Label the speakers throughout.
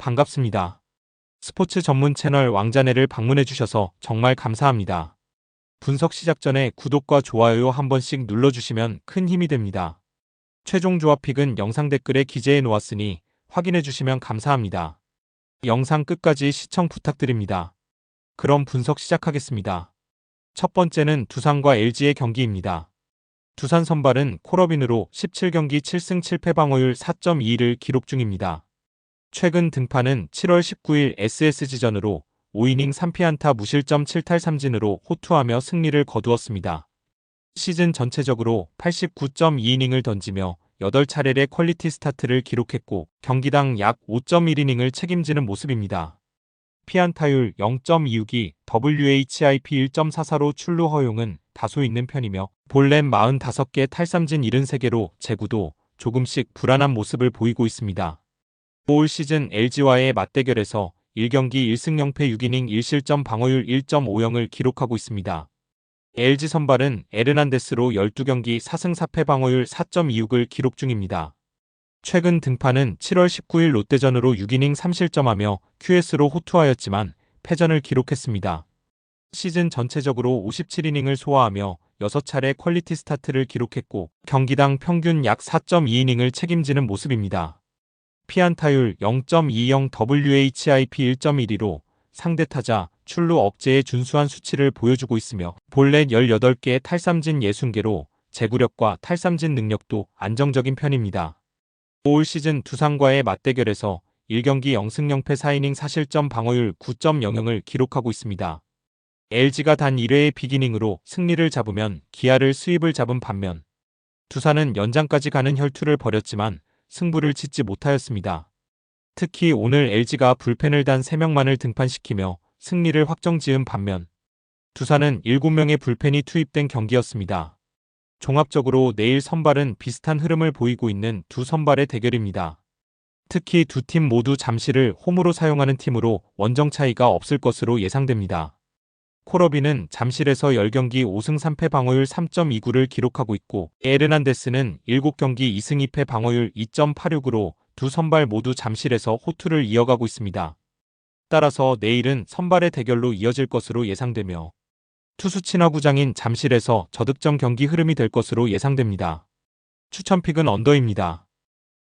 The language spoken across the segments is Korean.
Speaker 1: 반갑습니다. 스포츠 전문 채널 왕자네를 방문해 주셔서 정말 감사합니다. 분석 시작 전에 구독과 좋아요 한 번씩 눌러주시면 큰 힘이 됩니다. 최종 조합 픽은 영상 댓글에 기재해 놓았으니 확인해 주시면 감사합니다. 영상 끝까지 시청 부탁드립니다. 그럼 분석 시작하겠습니다. 첫 번째는 두산과 LG의 경기입니다. 두산 선발은 콜어빈으로 17경기 7승 7패 방어율 4.21을 기록 중입니다. 최근 등판은 7월 19일 SSG전으로 5이닝 3피안타 무실점 7탈 3진으로 호투하며 승리를 거두었습니다. 시즌 전체적으로 89.2이닝을 던지며 8차례의 퀄리티 스타트를 기록했고 경기당 약 5.1이닝을 책임지는 모습입니다. 피안타율 0.26이 WHIP 1.44로 출루 허용은 다소 있는 편이며 볼넷 45개 탈삼진 73개로 제구도 조금씩 불안한 모습을 보이고 있습니다. 올 시즌 LG와의 맞대결에서 1경기 1승 0패 6이닝 1실점 방어율 1.50을 기록하고 있습니다. LG 선발은 에르난데스로 12경기 4승 4패 방어율 4.26을 기록 중입니다. 최근 등판은 7월 19일 롯데전으로 6이닝 3실점하며 QS로 호투하였지만 패전을 기록했습니다. 시즌 전체적으로 57이닝을 소화하며 6차례 퀄리티 스타트를 기록했고 경기당 평균 약 4.2이닝을 책임지는 모습입니다. 피안타율 0.20 WHIP 1.12로 상대 타자 출루 억제에 준수한 수치를 보여주고 있으며 볼넷 18개 탈삼진 60개로 제구력과 탈삼진 능력도 안정적인 편입니다. 올 시즌 두산과의 맞대결에서 1경기 0승 0패 4이닝 4실점 방어율 9.00을 기록하고 있습니다. LG가 단 1회의 비기닝으로 승리를 잡으면 기아를 수입을 잡은 반면 두산은 연장까지 가는 혈투를 벌였지만 승부를 짓지 못하였습니다. 특히 오늘 LG가 불펜을 단 3명만을 등판시키며 승리를 확정지은 반면 두산은 7명의 불펜이 투입된 경기였습니다. 종합적으로 내일 선발은 비슷한 흐름을 보이고 있는 두 선발의 대결입니다. 특히 두 팀 모두 잠시를 홈으로 사용하는 팀으로 원정 차이가 없을 것으로 예상됩니다. 코러비는 잠실에서 10경기 5승 3패 방어율 3.29를 기록하고 있고 에르난데스는 7경기 2승 2패 방어율 2.86으로 두 선발 모두 잠실에서 호투를 이어가고 있습니다. 따라서 내일은 선발의 대결로 이어질 것으로 예상되며 투수 친화구장인 잠실에서 저득점 경기 흐름이 될 것으로 예상됩니다. 추천픽은 언더입니다.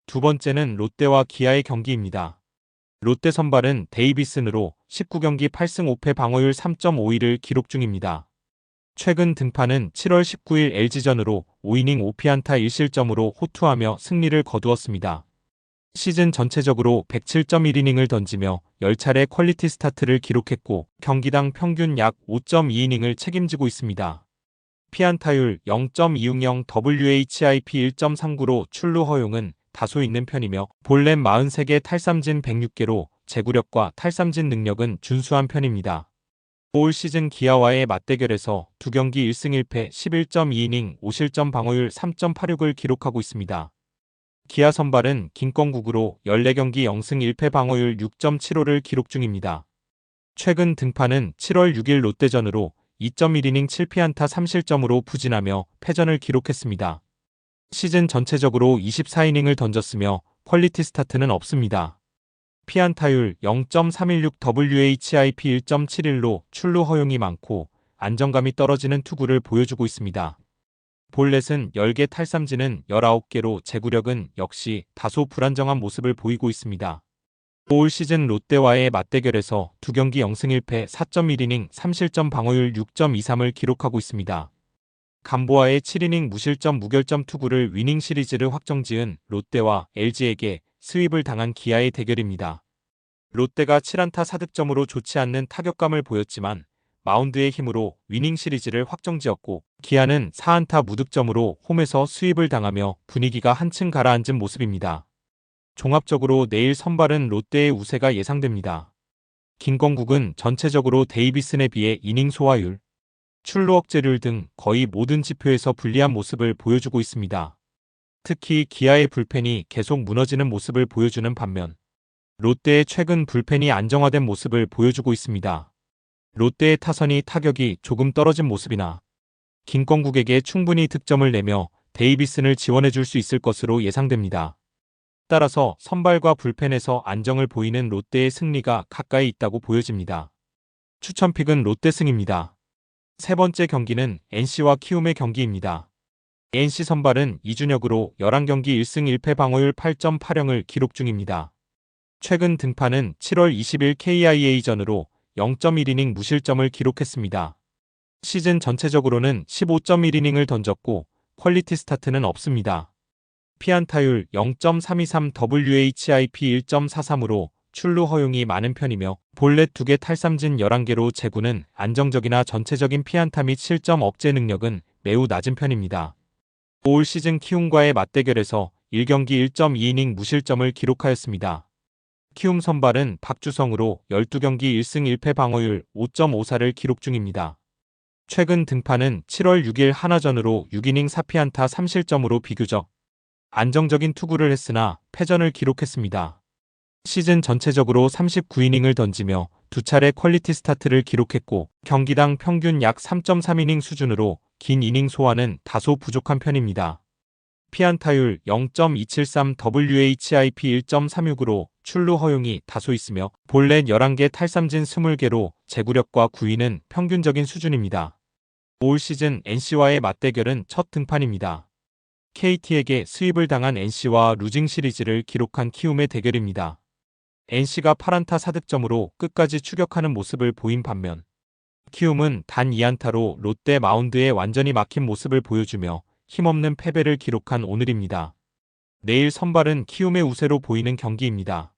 Speaker 1: 두 번째는 롯데와 기아의 경기입니다. 롯데 선발은 데이비슨으로 19경기 8승 5패 방어율 3.51을 기록 중입니다. 최근 등판은 7월 19일 LG전으로 5이닝 5피안타 1실점으로 호투하며 승리를 거두었습니다. 시즌 전체적으로 107.1이닝을 던지며 10차례 퀄리티 스타트를 기록했고 경기당 평균 약 5.2이닝을 책임지고 있습니다. 피안타율 0.260 WHIP 1.39로 출루 허용은 다소 있는 편이며 볼넷 43개 탈삼진 106개로 제구력과 탈삼진 능력은 준수한 편입니다. 올 시즌 기아와의 맞대결에서 두 경기 1승 1패 11.2이닝 5실점 방어율 3.86을 기록하고 있습니다. 기아 선발은 김건국으로 14경기 0승 1패 방어율 6.75를 기록 중입니다. 최근 등판은 7월 6일 롯데전으로 2.1이닝 7피안타 3실점으로 부진하며 패전을 기록했습니다. 시즌 전체적으로 24이닝을 던졌으며 퀄리티 스타트는 없습니다. 피안타율 0.316 WHIP 1.71로 출루 허용이 많고 안정감이 떨어지는 투구를 보여주고 있습니다. 볼넷은 10개 탈삼진은 19개로 제구력은 역시 다소 불안정한 모습을 보이고 있습니다. 올 시즌 롯데와의 맞대결에서 2경기 0승 1패 4.1이닝 3실점 방어율 6.23을 기록하고 있습니다. 감보아의 7이닝 무실점 무결점 투구를 위닝 시리즈를 확정지은 롯데와 LG에게 스윕을 당한 기아의 대결입니다. 롯데가 7안타 4득점으로 좋지 않는 타격감을 보였지만 마운드의 힘으로 위닝 시리즈를 확정지었고 기아는 4안타 무득점으로 홈에서 수입을 당하며 분위기가 한층 가라앉은 모습입니다. 종합적으로 내일 선발은 롯데의 우세가 예상됩니다. 김건국은 전체적으로 데이비슨에 비해 이닝 소화율, 출루 억제율 등 거의 모든 지표에서 불리한 모습을 보여주고 있습니다. 특히 기아의 불펜이 계속 무너지는 모습을 보여주는 반면 롯데의 최근 불펜이 안정화된 모습을 보여주고 있습니다. 롯데의 타선이 타격이 조금 떨어진 모습이나 김건국에게 충분히 득점을 내며 데이비슨을 지원해 줄 수 있을 것으로 예상됩니다. 따라서 선발과 불펜에서 안정을 보이는 롯데의 승리가 가까이 있다고 보여집니다. 추천픽은 롯데승입니다. 세 번째 경기는 NC와 키움의 경기입니다. NC 선발은 이준혁으로 11경기 1승 1패 방어율 8.80을 기록 중입니다. 최근 등판은 7월 20일 KIA전으로 0.1이닝 무실점을 기록했습니다. 시즌 전체적으로는 15.1이닝을 던졌고 퀄리티 스타트는 없습니다. 피안타율 0.323 WHIP 1.43으로 출루 허용이 많은 편이며 볼넷 2개 탈삼진 11개로 제구는 안정적이나 전체적인 피안타 및 실점 억제 능력은 매우 낮은 편입니다. 올 시즌 키움과의 맞대결에서 1경기 1.2이닝 무실점을 기록하였습니다. 키움 선발은 박주성으로 12경기 1승 1패 방어율 5.54를 기록 중입니다. 최근 등판은 7월 6일 하나전으로 6이닝 4피안타 3실점으로 비교적 안정적인 투구를 했으나 패전을 기록했습니다. 시즌 전체적으로 39이닝을 던지며 두 차례 퀄리티 스타트를 기록했고 경기당 평균 약 3.3이닝 수준으로 긴 이닝 소화는 다소 부족한 편입니다. 피안타율 0.273 WHIP 1.36으로 출루 허용이 다소 있으며 볼넷 11개 탈삼진 20개로 제구력과 구위는 평균적인 수준입니다. 올 시즌 NC와의 맞대결은 첫 등판입니다. KT에게 수입을 당한 NC와 루징 시리즈를 기록한 키움의 대결입니다. NC가 8안타 4득점으로 끝까지 추격하는 모습을 보인 반면 키움은 단 2안타로 롯데 마운드에 완전히 막힌 모습을 보여주며 힘없는 패배를 기록한 오늘입니다. 내일 선발은 키움의 우세로 보이는 경기입니다.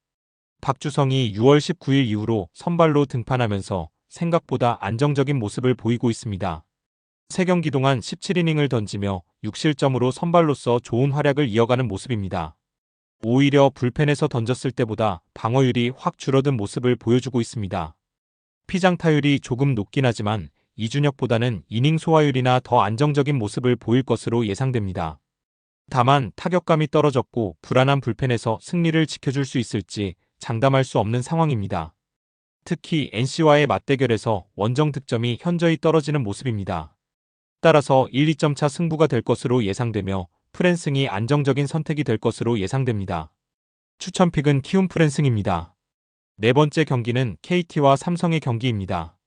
Speaker 1: 박주성이 6월 19일 이후로 선발로 등판하면서 생각보다 안정적인 모습을 보이고 있습니다. 3경기 동안 17이닝을 던지며 6실점으로 선발로서 좋은 활약을 이어가는 모습입니다. 오히려 불펜에서 던졌을 때보다 방어율이 확 줄어든 모습을 보여주고 있습니다. 피장 타율이 조금 높긴 하지만 이준혁보다는 이닝 소화율이나 더 안정적인 모습을 보일 것으로 예상됩니다. 다만 타격감이 떨어졌고 불안한 불펜에서 승리를 지켜줄 수 있을지 장담할 수 없는 상황입니다. 특히 NC와의 맞대결에서 원정 득점이 현저히 떨어지는 모습입니다. 따라서 1, 2점 차 승부가 될 것으로 예상되며 프랜승이 안정적인 선택이 될 것으로 예상됩니다. 추천픽은 키움 프랜승입니다. 네 번째 경기는 KT와 삼성의 경기입니다.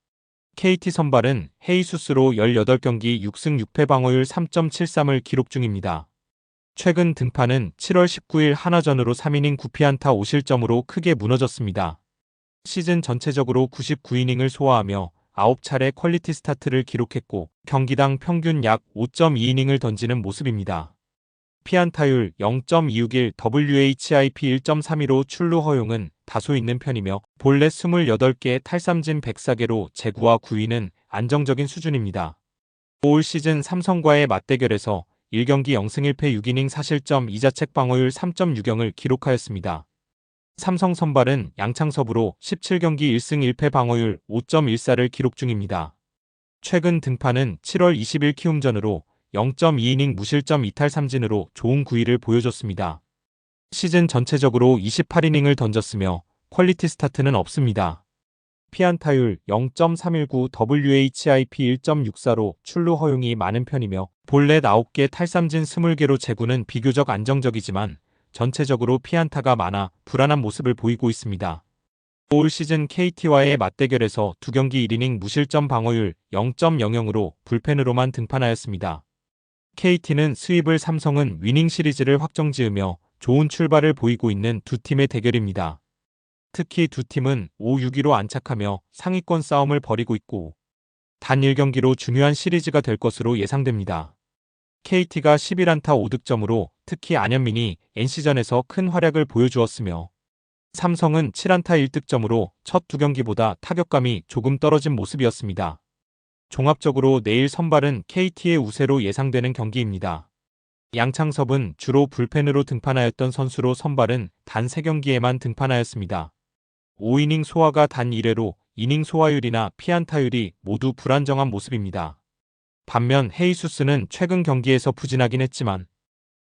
Speaker 1: KT 선발은 헤이수스로 18경기 6승 6패 방어율 3.73을 기록 중입니다. 최근 등판은 7월 19일 하나전으로 3이닝 9피안타 5실점으로 크게 무너졌습니다. 시즌 전체적으로 99이닝을 소화하며 9차례 퀄리티 스타트를 기록했고 경기당 평균 약 5.2이닝을 던지는 모습입니다. 피안타율 0.261 WHIP 1.32로 출루 허용은 다소 있는 편이며 볼넷 28개 탈삼진 104개로 제구와 구위는 안정적인 수준입니다. 올 시즌 삼성과의 맞대결에서 1경기 0승 1패 6이닝 4실점 2자책 방어율 3.60을 기록하였습니다. 삼성 선발은 양창섭으로 17경기 1승 1패 방어율 5.14를 기록 중입니다. 최근 등판은 7월 20일 키움전으로 0.2이닝 무실점 이탈 삼진으로 좋은 구위를 보여줬습니다. 시즌 전체적으로 28이닝을 던졌으며 퀄리티 스타트는 없습니다. 피안타율 0.319 WHIP 1.64로 출루 허용이 많은 편이며 볼넷 9개 탈삼진 20개로 제구는 비교적 안정적이지만 전체적으로 피안타가 많아 불안한 모습을 보이고 있습니다. 올 시즌 KT와의 맞대결에서 두 경기 1이닝 무실점 방어율 0.00으로 불펜으로만 등판하였습니다. KT는 수입을 삼성은 위닝 시리즈를 확정 지으며 좋은 출발을 보이고 있는 두 팀의 대결입니다. 특히 두 팀은 5, 6위로 안착하며 상위권 싸움을 벌이고 있고 단 1경기로 중요한 시리즈가 될 것으로 예상됩니다. KT가 11안타 5득점으로 특히 안현민이 NC전에서 큰 활약을 보여주었으며 삼성은 7안타 1득점으로 첫 두 경기보다 타격감이 조금 떨어진 모습이었습니다. 종합적으로 내일 선발은 KT의 우세로 예상되는 경기입니다. 양창섭은 주로 불펜으로 등판하였던 선수로 선발은 단 3경기에만 등판하였습니다. 5이닝 소화가 단 1회로 이닝 소화율이나 피안타율이 모두 불안정한 모습입니다. 반면 헤이수스는 최근 경기에서 부진하긴 했지만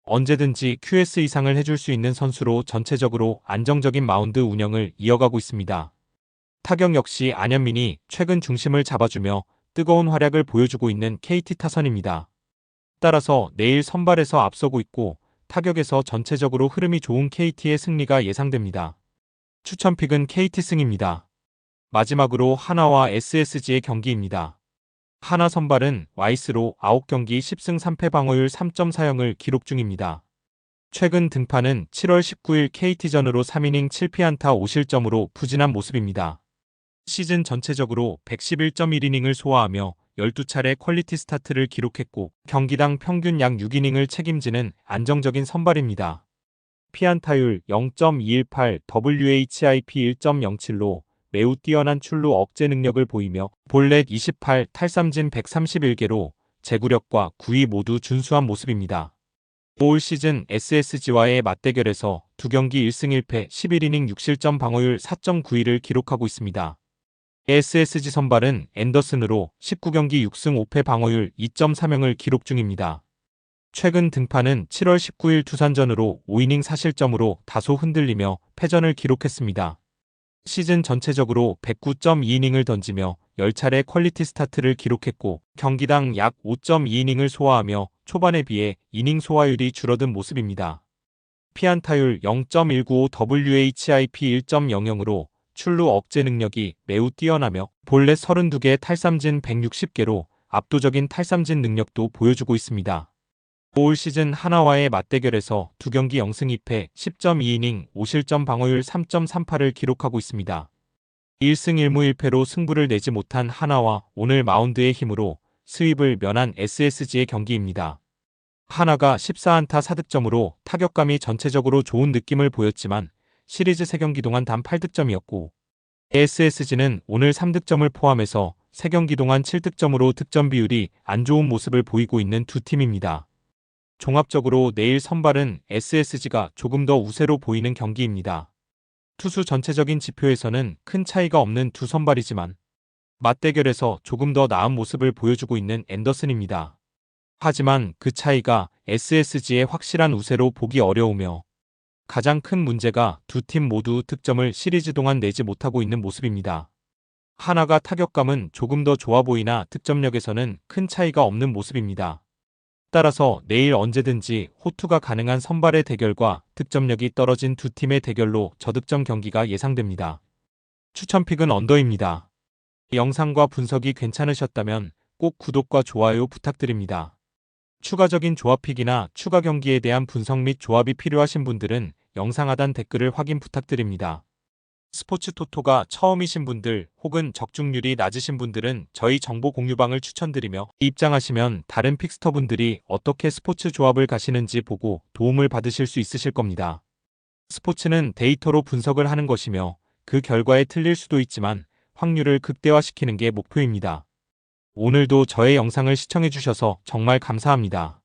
Speaker 1: 언제든지 QS 이상을 해줄 수 있는 선수로 전체적으로 안정적인 마운드 운영을 이어가고 있습니다. 타격 역시 안현민이 최근 중심을 잡아주며 뜨거운 활약을 보여주고 있는 KT 타선입니다. 따라서 내일 선발에서 앞서고 있고 타격에서 전체적으로 흐름이 좋은 KT의 승리가 예상됩니다. 추천픽은 KT 승입니다. 마지막으로 하나와 SSG의 경기입니다. 하나 선발은 와이스로 9경기 10승 3패 방어율 3.40을 기록 중입니다. 최근 등판은 7월 19일 KT전으로 3이닝 7피안타 5실점으로 부진한 모습입니다. 시즌 전체적으로 111.1이닝을 소화하며 12차례 퀄리티 스타트를 기록했고 경기당 평균 약 6이닝을 책임지는 안정적인 선발입니다. 피안타율 0.218, WHIP 1.07로 매우 뛰어난 출루 억제 능력을 보이며 볼넷 28, 탈삼진 131개로 제구력과 구위 모두 준수한 모습입니다. 올 시즌 SSG와의 맞대결에서 두 경기 1승 1패 11이닝 6실점 방어율 4.91을 기록하고 있습니다. SSG 선발은 앤더슨으로 19경기 6승 5패 방어율 2.30을 기록 중입니다. 최근 등판은 7월 19일 두산전으로 5이닝 4실점으로 다소 흔들리며 패전을 기록했습니다. 시즌 전체적으로 109.2이닝을 던지며 10차례 퀄리티 스타트를 기록했고 경기당 약 5.2이닝을 소화하며 초반에 비해 이닝 소화율이 줄어든 모습입니다. 피안타율 0.195 WHIP 1.00으로 출루 억제 능력이 매우 뛰어나며 볼넷 32개 탈삼진 160개로 압도적인 탈삼진 능력도 보여주고 있습니다. 올 시즌 하나와의 맞대결에서 두 경기 0승 2패 10.2이닝 5실점 방어율 3.38을 기록하고 있습니다. 1승 1무 1패로 승부를 내지 못한 하나와 오늘 마운드의 힘으로 스윕을 면한 SSG의 경기입니다. 하나가 14안타 4득점으로 타격감이 전체적으로 좋은 느낌을 보였지만 시리즈 3경기 동안 단 8득점이었고 SSG는 오늘 3득점을 포함해서 3경기 동안 7득점으로 득점 비율이 안 좋은 모습을 보이고 있는 두 팀입니다. 종합적으로 내일 선발은 SSG가 조금 더 우세로 보이는 경기입니다. 투수 전체적인 지표에서는 큰 차이가 없는 두 선발이지만 맞대결에서 조금 더 나은 모습을 보여주고 있는 앤더슨입니다. 하지만 그 차이가 SSG의 확실한 우세로 보기 어려우며 가장 큰 문제가 두 팀 모두 득점을 시리즈 동안 내지 못하고 있는 모습입니다. 하나가 타격감은 조금 더 좋아 보이나 득점력에서는 큰 차이가 없는 모습입니다. 따라서 내일 언제든지 호투가 가능한 선발의 대결과 득점력이 떨어진 두 팀의 대결로 저득점 경기가 예상됩니다. 추천픽은 언더입니다. 영상과 분석이 괜찮으셨다면 꼭 구독과 좋아요 부탁드립니다. 추가적인 조합픽이나 추가 경기에 대한 분석 및 조합이 필요하신 분들은 영상 하단 댓글을 확인 부탁드립니다. 스포츠 토토가 처음이신 분들 혹은 적중률이 낮으신 분들은 저희 정보 공유방을 추천드리며 입장하시면 다른 픽스터 분들이 어떻게 스포츠 조합을 가시는지 보고 도움을 받으실 수 있으실 겁니다. 스포츠는 데이터로 분석을 하는 것이며 그 결과에 틀릴 수도 있지만 확률을 극대화시키는 게 목표입니다. 오늘도 저의 영상을 시청해주셔서 정말 감사합니다.